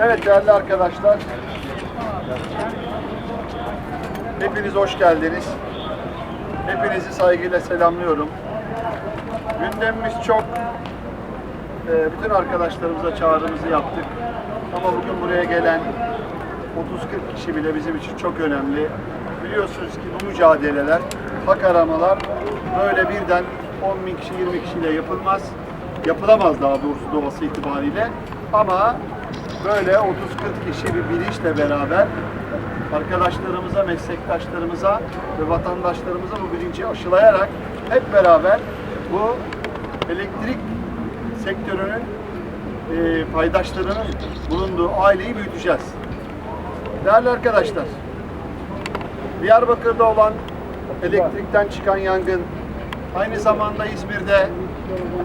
Evet değerli arkadaşlar. Hepiniz hoş geldiniz. Hepinizi saygıyla selamlıyorum. Gündemimiz çok. Ee, bütün arkadaşlarımıza çağrımızı yaptık. Ama bugün buraya gelen 30-40 kişi bile bizim için çok önemli. Biliyorsunuz ki bu mücadeleler, hak aramalar böyle birden 10 bin kişi, 20 kişiyle yapılmaz. Yapılamaz daha doğrusu doğası itibariyle. Ama böyle 30-40 kişi bir bilinçle beraber arkadaşlarımıza, meslektaşlarımıza ve vatandaşlarımıza bu bilinci aşılayarak hep beraber bu elektrik sektörünün e, paydaşlarının bulunduğu aileyi büyüteceğiz. Değerli arkadaşlar, Diyarbakır'da olan elektrikten çıkan yangın, aynı zamanda İzmir'de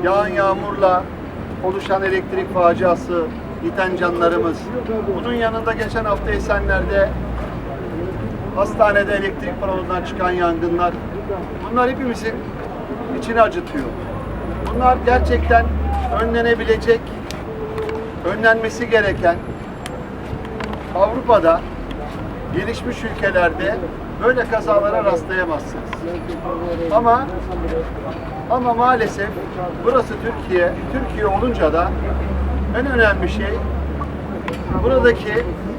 yağan yağmurla oluşan elektrik faciası, yiten canlarımız, bunun yanında geçen hafta Esenler'de hastanede elektrik balonundan çıkan yangınlar, bunlar hepimizin içini acıtıyor. Bunlar gerçekten önlenebilecek, önlenmesi gereken Avrupa'da, gelişmiş ülkelerde böyle kazalara rastlayamazsınız. Ama ama maalesef burası Türkiye. Türkiye olunca da en önemli şey buradaki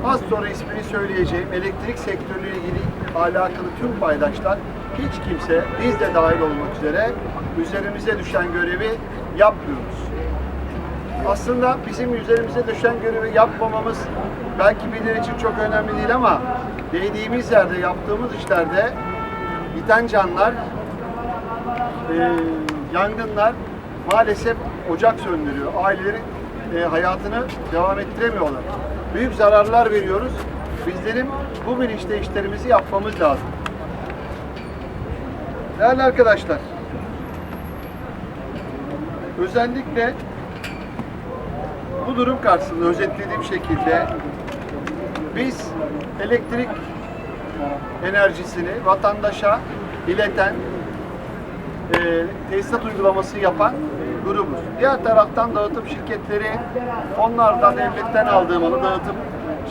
az sonra ismini söyleyeceğim elektrik sektörüyle ilgili alakalı tüm paydaşlar hiç kimse biz de dahil olmak üzere üzerimize düşen görevi yapmıyoruz. Aslında bizim üzerimize düşen görevi yapmamamız belki birileri için çok önemli değil ama değdiğimiz yerde, yaptığımız işlerde biten canlar, e, yangınlar maalesef ocak söndürüyor. Aileleri e, hayatını devam ettiremiyorlar. Büyük zararlar veriyoruz. Bizlerin bu bilinçte işlerimizi yapmamız lazım. Değerli arkadaşlar, özellikle bu durum karşısında özetlediğim şekilde biz elektrik enerjisini vatandaşa ileten e, tesisat uygulaması yapan grubuz. Diğer taraftan dağıtım şirketleri onlardan devletten aldığı malı dağıtım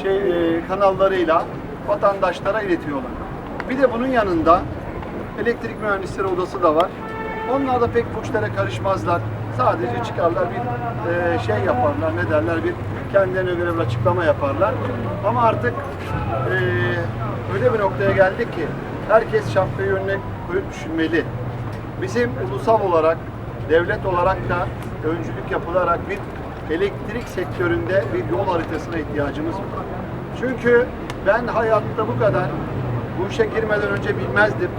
şey, e, kanallarıyla vatandaşlara iletiyorlar. Bir de bunun yanında elektrik mühendisleri odası da var. Onlar da pek bu işlere karışmazlar. Sadece çıkarlar bir e, şey yaparlar, ne derler bir kendilerine göre bir açıklama yaparlar. Ama artık e, öyle bir noktaya geldik ki herkes şapkayı önüne koyup düşünmeli. Bizim ulusal olarak, devlet olarak da öncülük yapılarak bir elektrik sektöründe bir yol haritasına ihtiyacımız var. Çünkü ben hayatta bu kadar bu işe girmeden önce bilmezdim.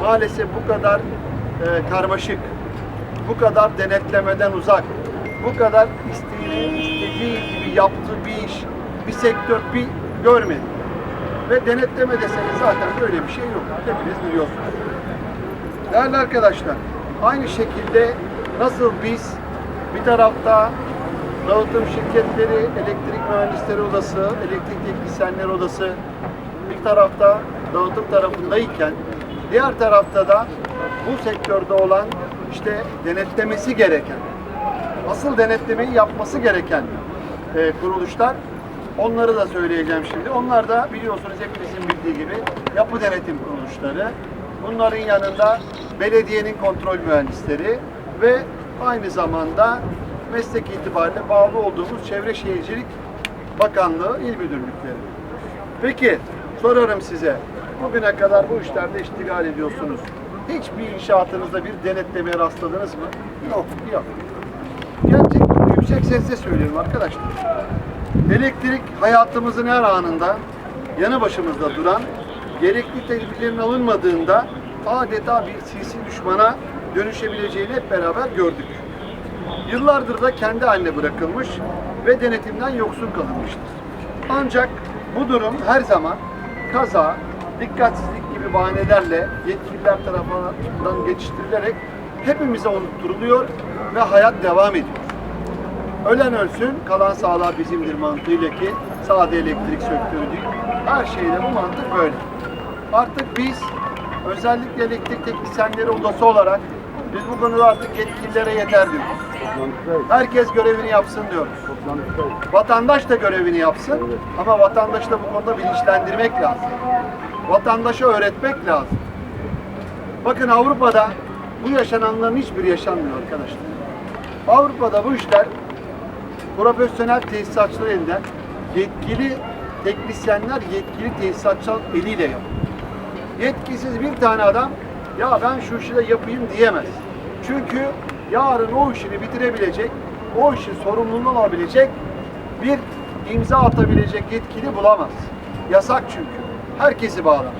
Maalesef bu kadar e, karmaşık, bu kadar denetlemeden uzak, bu kadar isteğini istediği gibi yaptığı bir iş, bir sektör bir görmedim. Ve denetleme deseniz zaten böyle bir şey yok. Hepiniz biliyorsunuz. Değerli arkadaşlar, aynı şekilde nasıl biz bir tarafta dağıtım şirketleri, elektrik mühendisleri odası, elektrik teknisyenler odası bir tarafta dağıtım tarafındayken diğer tarafta da bu sektörde olan işte denetlemesi gereken, asıl denetlemeyi yapması gereken e, kuruluşlar onları da söyleyeceğim şimdi. Onlar da biliyorsunuz hepinizin bildiği gibi yapı denetim kuruluşları. Bunların yanında belediyenin kontrol mühendisleri ve aynı zamanda meslek itibariyle bağlı olduğumuz Çevre Şehircilik Bakanlığı il müdürlükleri. Peki sorarım size. Bugüne kadar bu işlerde iştigal ediyorsunuz. Hiçbir inşaatınızda bir denetlemeye rastladınız mı? Yok, yok. Gerçekten yüksek sesle söylüyorum arkadaşlar. Elektrik hayatımızın her anında yanı başımızda duran, gerekli tedbirlerin alınmadığında adeta bir sisi düşmana dönüşebileceğini hep beraber gördük. Yıllardır da kendi haline bırakılmış ve denetimden yoksun kalınmıştır. Ancak bu durum her zaman kaza, dikkatsizlik gibi bahanelerle yetkililer tarafından geçiştirilerek hepimize unutturuluyor ve hayat devam ediyor. Ölen ölsün, kalan sağlığa bizimdir mantığıyla ki Sade elektrik değil. Her şeyde bu mantık böyle. Artık biz özellikle elektrik teknisyenleri odası olarak biz bu konuda artık yetkililere yeter diyoruz. Herkes görevini yapsın diyoruz. Vatandaş da görevini yapsın ama vatandaşı da bu konuda bilinçlendirmek lazım. Vatandaşa öğretmek lazım. Bakın Avrupa'da bu yaşananların hiçbiri yaşanmıyor arkadaşlar. Avrupa'da bu işler profesyonel tesisatçılar elinden yetkili teknisyenler yetkili tesisatçılar eliyle yapıyor. Yetkisiz bir tane adam ya ben şu işi de yapayım diyemez. Çünkü yarın o işini bitirebilecek, o işin sorumluluğunu alabilecek bir imza atabilecek yetkili bulamaz. Yasak çünkü. Herkesi bağlar.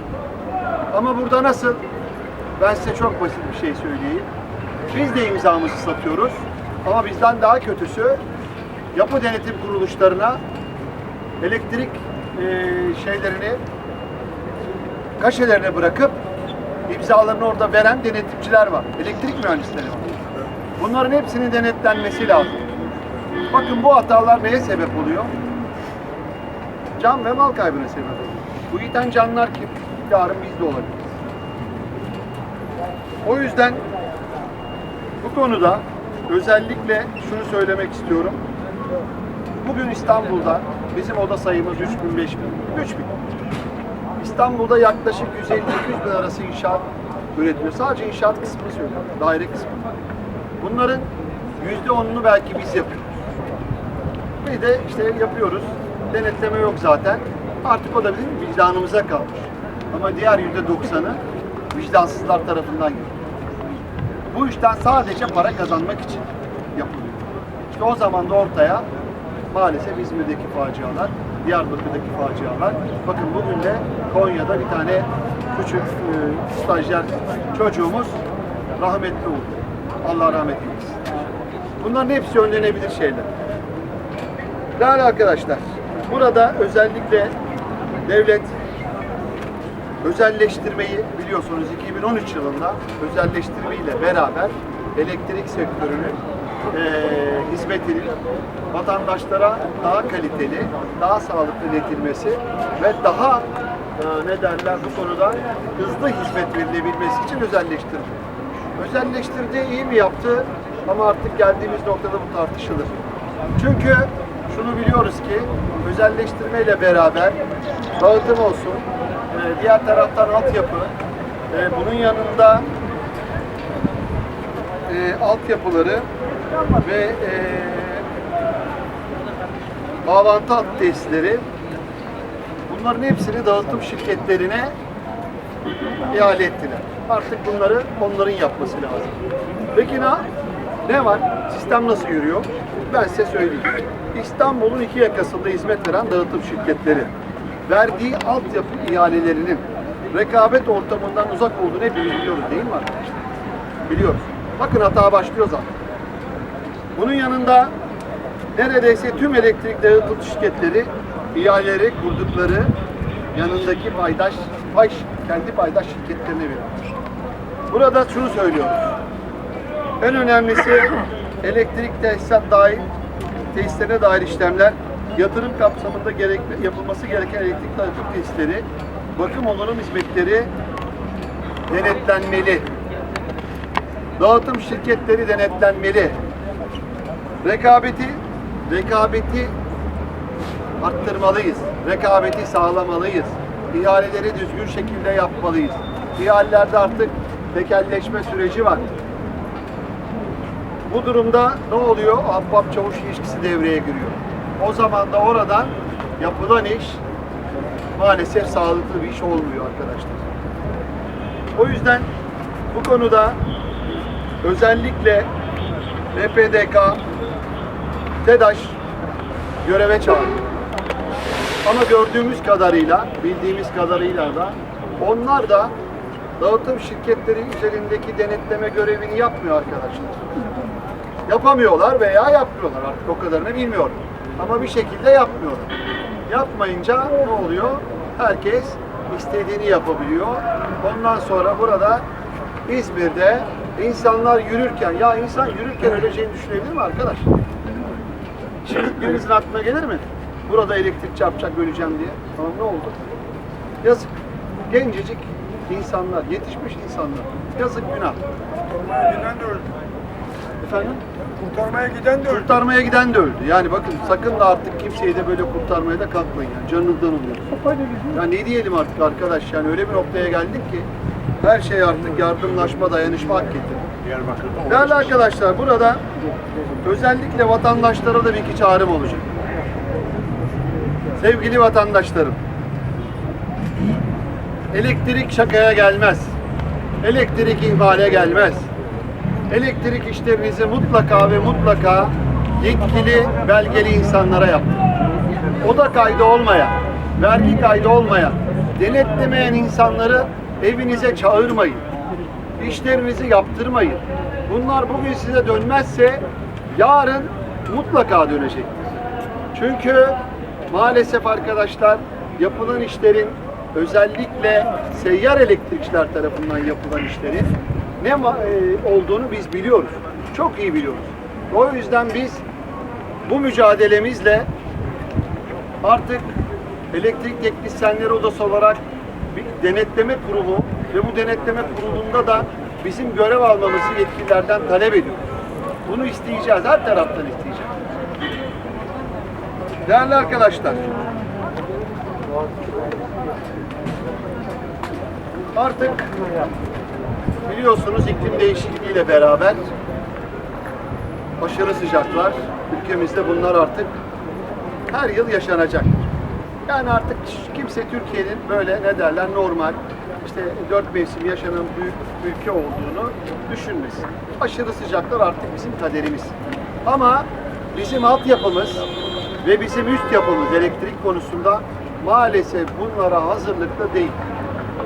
Ama burada nasıl? Ben size çok basit bir şey söyleyeyim. Biz de imzamızı satıyoruz. Ama bizden daha kötüsü yapı denetim kuruluşlarına elektrik eee, şeylerini kaşelerine bırakıp imzalarını orada veren denetimciler var. Elektrik mühendisleri var. Bunların hepsinin denetlenmesi lazım. Bakın bu hatalar neye sebep oluyor? Can ve mal kaybına sebep oluyor. Bu yiten canlar kim? Yarın biz de olabiliriz. O yüzden bu konuda özellikle şunu söylemek istiyorum. Bugün İstanbul'da bizim oda sayımız 3000 5000 3000. İstanbul'da yaklaşık 150-200 bin arası inşaat üretiliyor. Sadece inşaat kısmını söylüyorum. Daire kısmı. Bunların %10'unu belki biz yapıyoruz. Bir de işte yapıyoruz. Denetleme yok zaten. Artık o da bizim vicdanımıza kalmış. Ama diğer %90'ı vicdansızlar tarafından geliyor. Bu işten sadece para kazanmak için yapılıyor. İşte o zaman da ortaya maalesef İzmir'deki facialar, Diyarbakır'daki facialar. Bakın bugün de Konya'da bir tane küçük e, stajyer çocuğumuz rahmetli oldu. Allah rahmet eylesin. Bunların hepsi önlenebilir şeyler. Değerli arkadaşlar, burada özellikle devlet özelleştirmeyi biliyorsunuz 2013 yılında özelleştirmeyle beraber elektrik sektörünün eee hizmetinin vatandaşlara daha kaliteli, daha sağlıklı iletilmesi ve daha eee, ne derler bu konuda hızlı hizmet verilebilmesi için özelleştirdi. Özelleştirdi, iyi mi yaptı? Ama artık geldiğimiz noktada bu tartışılır. Çünkü şunu biliyoruz ki özelleştirmeyle beraber dağıtım olsun, e, diğer taraftan altyapı, e, bunun yanında e, altyapıları ve e, bağlantı tesisleri bunların hepsini dağıtım şirketlerine ihale ettiler. Artık bunları onların yapması lazım. Peki ne, ne var? Sistem nasıl yürüyor? Ben size söyleyeyim. İstanbul'un iki yakasında hizmet veren dağıtım şirketleri verdiği altyapı ihalelerinin rekabet ortamından uzak olduğunu hepimiz biliyoruz değil mi? Biliyoruz. Bakın hata başlıyor zaten. Bunun yanında neredeyse tüm elektrik dağıtım şirketleri ihaleleri kurdukları yanındaki paydaş, pay, kendi paydaş şirketlerine veriyor. Burada şunu söylüyoruz. En önemlisi elektrik tesisat dahil, tesislerine dair işlemler, yatırım kapsamında gerek, yapılması gereken elektrik dağıtım tesisleri, bakım onarım hizmetleri denetlenmeli. Dağıtım şirketleri denetlenmeli. Rekabeti, rekabeti arttırmalıyız. Rekabeti sağlamalıyız. İhaleleri düzgün şekilde yapmalıyız. İhalelerde artık tekelleşme süreci var. Bu durumda ne oluyor? Ahbap çavuş ilişkisi devreye giriyor. O zaman da oradan yapılan iş maalesef sağlıklı bir iş olmuyor arkadaşlar. O yüzden bu konuda özellikle BPDK, TEDAŞ göreve çağırıyor. Ama gördüğümüz kadarıyla, bildiğimiz kadarıyla da onlar da dağıtım şirketleri üzerindeki denetleme görevini yapmıyor arkadaşlar. Yapamıyorlar veya yapmıyorlar artık o kadarını bilmiyorum. Ama bir şekilde yapmıyorlar. Yapmayınca ne oluyor? Herkes istediğini yapabiliyor. Ondan sonra burada İzmir'de insanlar yürürken, ya insan yürürken öleceğini düşünebilir mi arkadaş? Şimdi birinizin aklına gelir mi? Burada elektrik çarpacak öleceğim diye. Tamam ne oldu? Yazık. Gencecik insanlar, yetişmiş insanlar. Yazık günah. Giden de öldü. Efendim? Kurtarmaya giden de öldü. Kurtarmaya giden de öldü. Yani bakın sakın da artık kimseyi de böyle kurtarmaya da kalkmayın. Yani canınızdan oluyor. Ya ne diyelim artık arkadaş yani öyle bir noktaya geldik ki her şey artık yardımlaşma, dayanışma hak. Diyarbakır'da Değerli arkadaşlar burada özellikle vatandaşlara da bir iki çağrım olacak. Sevgili vatandaşlarım, elektrik şakaya gelmez. Elektrik ihmale gelmez. Elektrik işlerinizi mutlaka ve mutlaka yetkili, belgeli insanlara yapın. Oda kaydı olmayan, vergi kaydı olmayan, denetlemeyen insanları evinize çağırmayın. İşlerinizi yaptırmayın. Bunlar bugün size dönmezse yarın mutlaka dönecektir. Çünkü maalesef arkadaşlar yapılan işlerin özellikle seyyar elektrikçiler tarafından yapılan işlerin ne e, olduğunu biz biliyoruz. Çok iyi biliyoruz. O yüzden biz bu mücadelemizle artık elektrik teknisyenleri odası olarak bir denetleme kurulu ve bu denetleme kurulunda da bizim görev almamızı yetkililerden talep ediyoruz. Bunu isteyeceğiz, her taraftan isteyeceğiz. Değerli arkadaşlar, artık biliyorsunuz iklim değişikliğiyle beraber aşırı sıcaklar ülkemizde bunlar artık her yıl yaşanacak. Yani artık kimse Türkiye'nin böyle ne derler normal işte dört mevsim yaşanan büyük ülke olduğunu düşünmesin. Aşırı sıcaklar artık bizim kaderimiz. Ama bizim altyapımız ve bizim üst yapımız elektrik konusunda maalesef bunlara hazırlıklı değil.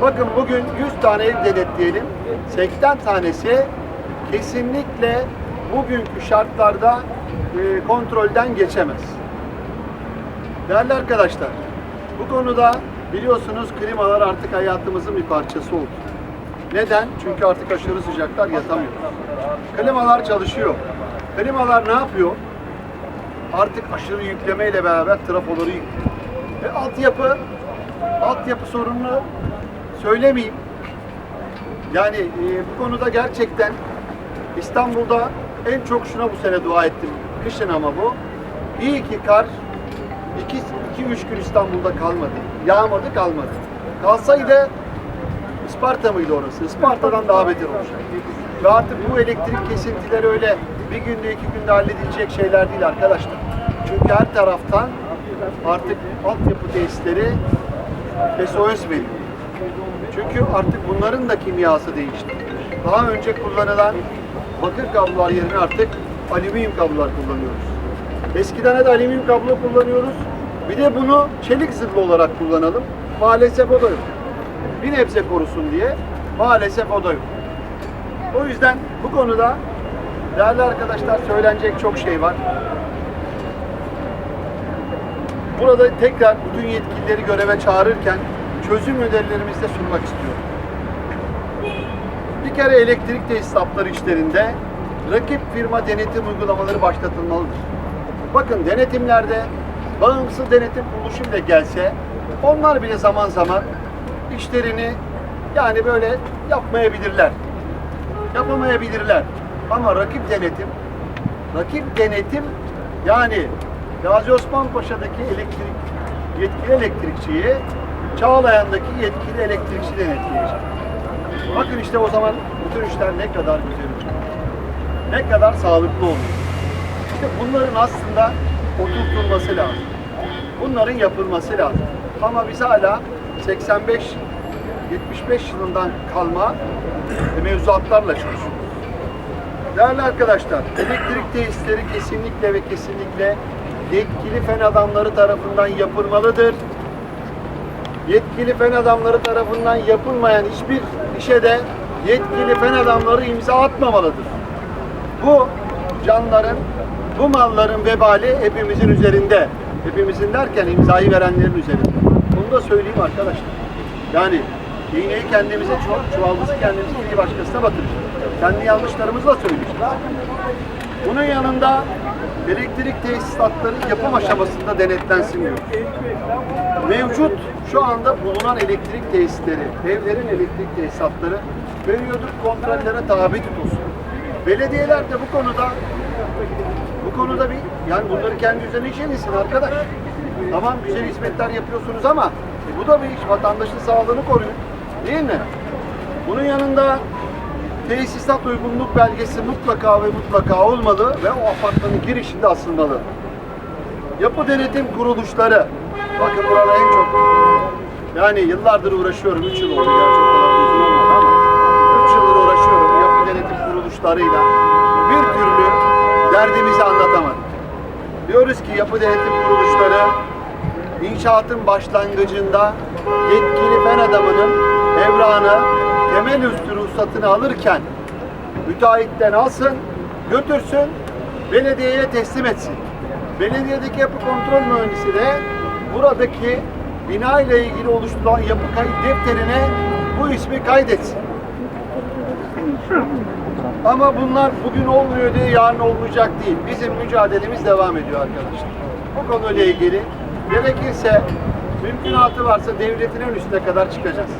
Bakın bugün 100 tane ev denetleyelim. 80 tanesi kesinlikle bugünkü şartlarda e, kontrolden geçemez. Değerli arkadaşlar, bu konuda biliyorsunuz klimalar artık hayatımızın bir parçası oldu. Neden? Çünkü artık aşırı sıcaklar yatamıyoruz. Klimalar çalışıyor. Klimalar ne yapıyor? Artık aşırı yüklemeyle beraber trafoları yüklüyor. Ve altyapı, altyapı sorununu söylemeyeyim. Yani e, bu konuda gerçekten İstanbul'da en çok şuna bu sene dua ettim. Kışın ama bu. İyi ki kar 2-3 gün İstanbul'da kalmadı. Yağmadı kalmadı. Kalsaydı Isparta mıydı orası? Isparta'dan daha beter olacak. Ve artık bu elektrik kesintileri öyle bir günde iki günde halledilecek şeyler değil arkadaşlar. Çünkü her taraftan artık altyapı tesisleri SOS veriyor. Çünkü artık bunların da kimyası değişti. Daha önce kullanılan bakır kablolar yerine artık alüminyum kablolar kullanıyoruz. Eskiden hadi alüminyum kablo kullanıyoruz. Bir de bunu çelik zırhlı olarak kullanalım. Maalesef o da yok. Bir nebze korusun diye maalesef o da yok. O yüzden bu konuda değerli arkadaşlar söylenecek çok şey var. Burada tekrar bütün yetkilileri göreve çağırırken çözüm önerilerimizi de sunmak istiyorum. Bir kere elektrik tesisatları işlerinde rakip firma denetim uygulamaları başlatılmalıdır. Bakın denetimlerde bağımsız denetim kuruluşu bile gelse onlar bile zaman zaman işlerini yani böyle yapmayabilirler. Yapamayabilirler. Ama rakip denetim rakip denetim yani Gazi Osman Paşa'daki elektrik yetkili elektrikçiyi Çağlayan'daki yetkili elektrikçi denetleyecek. Bakın işte o zaman bütün işler ne kadar güzel olur. Ne kadar sağlıklı olur. İşte bunların aslında oturtulması lazım. Bunların yapılması lazım. Ama biz hala 85 75 yılından kalma mevzuatlarla çalışıyoruz. Değerli arkadaşlar, elektrik tesisleri kesinlikle ve kesinlikle yetkili fen adamları tarafından yapılmalıdır. Yetkili fen adamları tarafından yapılmayan hiçbir işe de yetkili fen adamları imza atmamalıdır. Bu canların, bu malların vebali hepimizin üzerinde. Hepimizin derken imzayı verenlerin üzerinde. Bunu da söyleyeyim arkadaşlar. Yani iğneyi kendimize, çuval- çuvaldızı kendimize, iğneyi başkasına batıracağız. Kendi yanlışlarımızı da söyleyeceğiz. Bunun yanında elektrik tesisatları yapım aşamasında denetlensin diyor. Mevcut şu anda bulunan elektrik tesisleri, evlerin elektrik tesisatları periyodik kontrollere tabi tutulsun. Belediyeler de bu konuda bu konuda bir yani bunları kendi üzerine işlemesin arkadaş. Tamam güzel hizmetler yapıyorsunuz ama e, bu da bir iş. Vatandaşın sağlığını koruyun. Değil mi? Bunun yanında tesisat uygunluk belgesi mutlaka ve mutlaka olmalı ve o apartmanın girişinde asılmalı. Yapı denetim kuruluşları. Bakın burada en çok yani yıllardır uğraşıyorum. 3 yıl oldu gerçi o kadar uzun olmadı ama 3 yıldır uğraşıyorum yapı denetim kuruluşlarıyla. Bir türlü derdimizi anlatamadık. Diyoruz ki yapı denetim kuruluşları inşaatın başlangıcında yetkili fen adamının evrağını temel üstü ruhsatını alırken müteahhitten alsın, götürsün, belediyeye teslim etsin. Belediyedeki yapı kontrol mühendisi de buradaki bina ile ilgili oluşturulan yapı kayıt defterine bu ismi kaydetsin. Ama bunlar bugün olmuyor diye yarın olmayacak değil. Bizim mücadelemiz devam ediyor arkadaşlar. Bu konuyla ilgili gerekirse mümkünatı varsa devletin en üstüne kadar çıkacağız.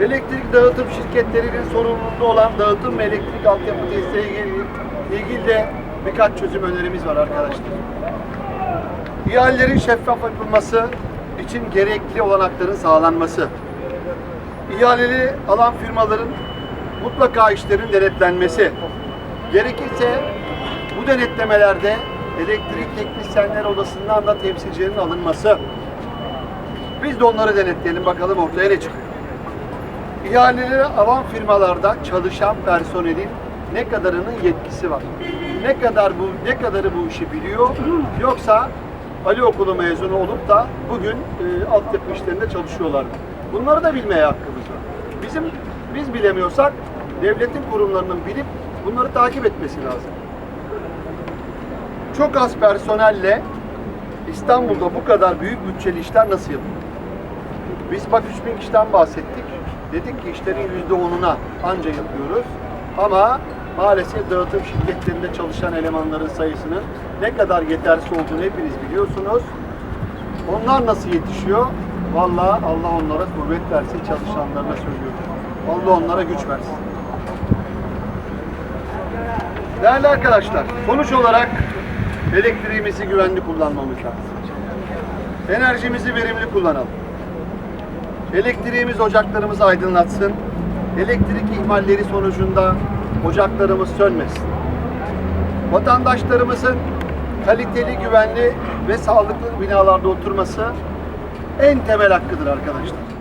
Elektrik dağıtım şirketlerinin sorumluluğu olan dağıtım ve elektrik altyapı tesisleriyle ilgili, ilgili de birkaç çözüm önerimiz var arkadaşlar. İhalelerin şeffaf yapılması için gerekli olanakların sağlanması. İhaleli alan firmaların mutlaka işlerin denetlenmesi. Gerekirse bu denetlemelerde elektrik teknisyenler odasından da temsilcilerin alınması. Biz de onları denetleyelim bakalım ortaya ne çıkıyor. İhaleleri alan firmalarda çalışan personelin ne kadarının yetkisi var? Ne kadar bu ne kadarı bu işi biliyor? Yoksa Ali Okulu mezunu olup da bugün e, altyapı işlerinde çalışıyorlar? Bunları da bilmeye hakkımız var. Bizim biz bilemiyorsak devletin kurumlarının bilip bunları takip etmesi lazım. Çok az personelle İstanbul'da bu kadar büyük bütçeli işler nasıl yapılır? Biz bak 3000 kişiden bahsettik. Dedik ki işlerin %10'una anca yapıyoruz. Ama maalesef dağıtım şirketlerinde çalışan elemanların sayısının ne kadar yetersiz olduğunu hepiniz biliyorsunuz. Onlar nasıl yetişiyor? Vallahi Allah onlara kuvvet versin çalışanlarına söylüyorum. Allah onlara güç versin. Değerli arkadaşlar, sonuç olarak elektriğimizi güvenli kullanmamız lazım. Enerjimizi verimli kullanalım. Elektriğimiz ocaklarımızı aydınlatsın. Elektrik ihmalleri sonucunda ocaklarımız sönmesin. Vatandaşlarımızın kaliteli, güvenli ve sağlıklı binalarda oturması en temel hakkıdır arkadaşlar.